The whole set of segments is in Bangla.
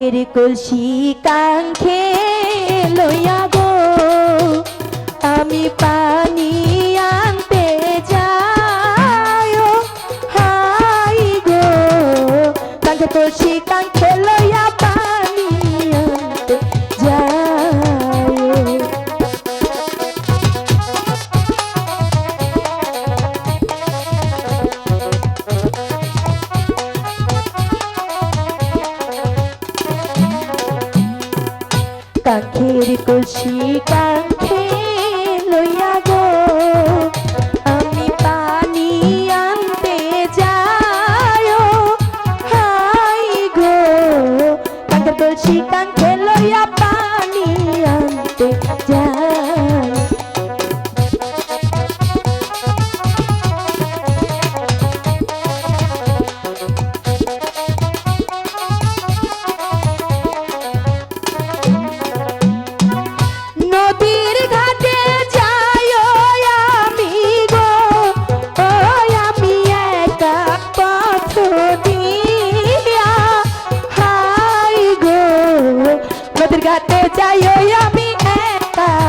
এর কলসি কাঙ্ক্ষে লইয়া আমি পানি কাঙ্ক্ষের কুশি কাঁখে লইয়া গো আমি পানি আনতে যাই হাই গো কাঙ্ক্ষের কুশি কাঙ্ক্ষে ঘাটে যাই আমি একা।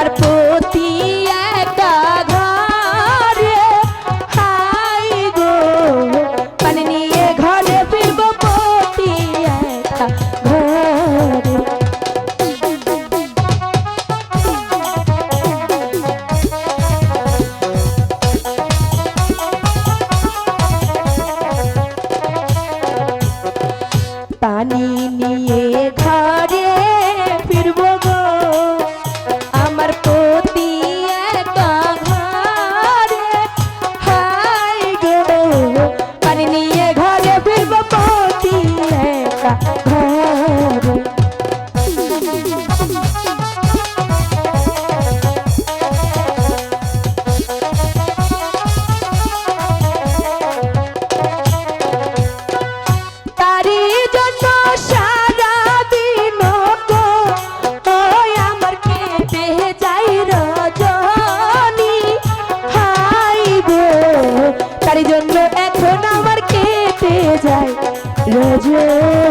আমার প্রতি একা ঘরে। হাই গো পানি নিয়ে ঘরে ফিরব প্রতি একা ঘরে। পানি নিয়ে জন্য এখন আমার কেটে যায় রজনী।